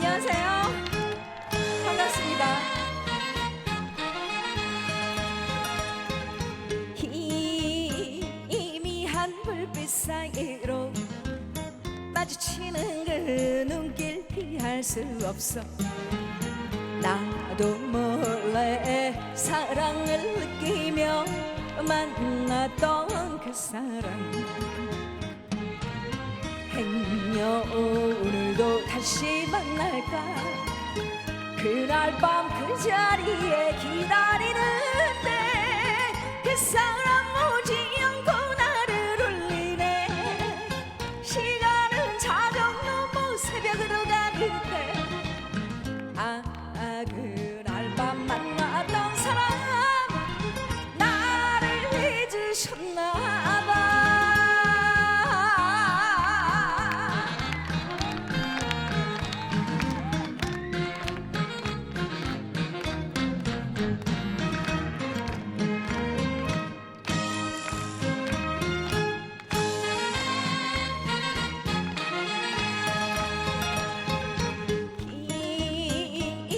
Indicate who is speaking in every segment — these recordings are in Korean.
Speaker 1: 안녕하세요. 반갑습니다. 희미한 불빛 사이로 마주치는 그 눈길 피할 수 없어 나도 몰래 사랑을 느끼며 만났던 그 사람 행여 오늘도 다시 만날까? 그날 밤 그 자리에 기다리는데 그 사람 오지 않고 나를 울리네. 시간은 자정 넘어 새벽으로 가는데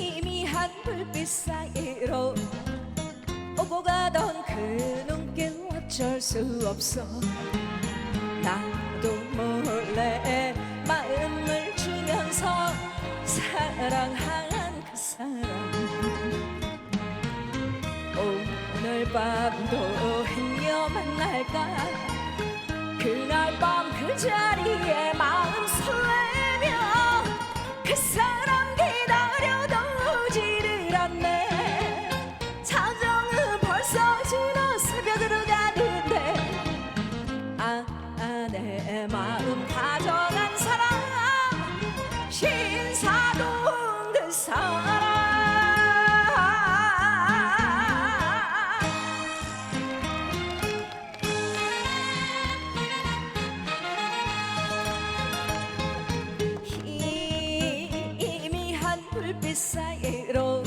Speaker 1: 희미한 불빛 사이로 오고 가던 그 눈길 어쩔 수 없어 나도 몰래 마음을 주면서 사랑한 오늘 밤도 행여 만날까? 그날 밤 그 자리에 마음 설레며 그 사람 기다려도 오지를 않네. 자정은 벌써 지나 새벽으로 가는데 아, 아, 내 마음 가져간 사람 신사동 그 사람 불빛 사이로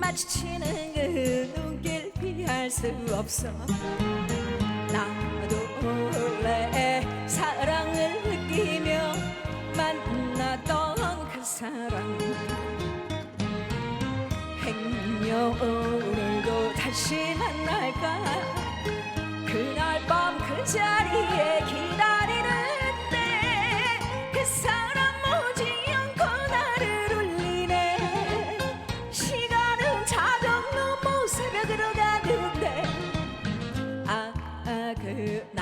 Speaker 1: 마주치는 그 눈길 피할 수 없어. 나도 몰래 사랑을 느끼며 만났던 그 사람. 행여 오늘도 다시 만날까? 그날 밤 그 자리에 자정 넘어